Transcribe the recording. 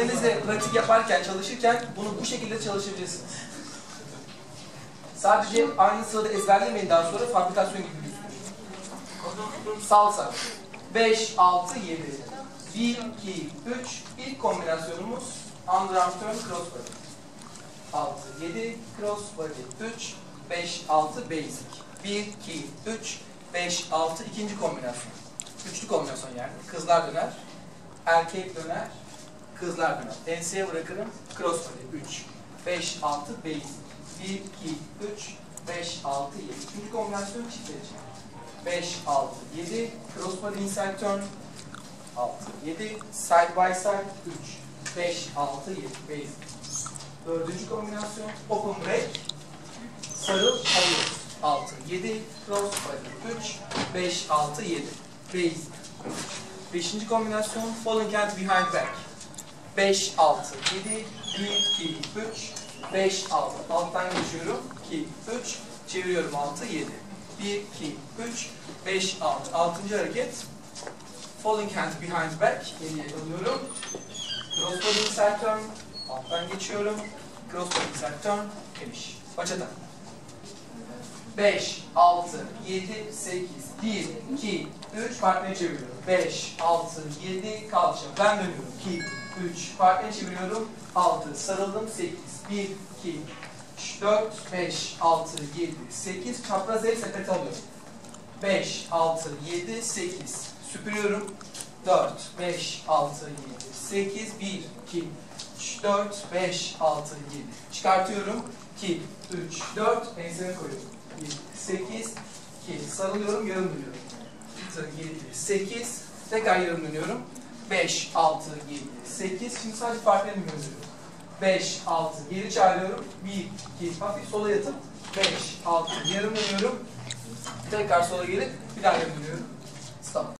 partnerinizle pratik yaparken, çalışırken bunu bu şekilde çalışabilirsiniz. Sadece aynı sırada ezberlemeyin daha sonra fabrikasyon gibi düşünün. Salsa. 5, 6, 7. 1, 2, 3. İlk kombinasyonumuz underarm turn cross body. 6, 7, cross body. 3, 5, 6, basic. 1, 2, 3, 5, 6. ikinci kombinasyon. Üçlü kombinasyon yani. Kızlar döner, erkek döner, kızlar döner. Enseye bırakırım, cross body. 3, 5, 6, basic. 1, 2, 3, 5, 6, 7. Üçüncü kombinasyon çiftler için. 5, 6, 7. Cross body inside turn. 6, 7. Side by side. 3, 5, 6, 7. Basic. Dördüncü kombinasyon. Open break. Sarıl, alıyoruz. 6, 7. Cross body. 3, 5, 6, 7. Basic. Beşinci kombinasyon. Falling hand behind back. 5, 6, 7. 1, 2, 3, 5, 6. Alttan geçiyorum. 2, 3. Çeviriyorum 6, 7. 1, 2, 3, 5, 6. Altıncı hareket. Falling hand behind back. Geriye alıyorum. Cross body inside turn. Alttan geçiyorum. Cross body inside turn. Finish. Bachata. 5, 6, 7, 8, 1, 2, 3, partneri çeviriyorum. 5, 6, 7, kalça. Ben dönüyorum. 2, 3, partneri çeviriyorum. 6, sarıldım. 8, 1, 2, 3, 4, 5, 6, 7, 8, çapraz el sepet alıyorum. 5, 6, 7, 8, süpürüyorum. 4, 5, 6, 7, 8, 1, 2, 3, 4, 5, 6, 7. Çıkartıyorum. 2, 3, 4, enseme koyuyorum. 1, 8, 2, sarılıyorum, yarım dönüyorum. 7, 8, tekrar yarım dönüyorum. 5, 6, 7, 8. Şimdi sadece partnerimi gönderiyorum. 5, 6, geri çağırıyorum. 1, 2, hafif sola yatıp 5, 6, yarım dönüyorum. Tekrar sola gelip bir daha yarım dönüyorum. Stop.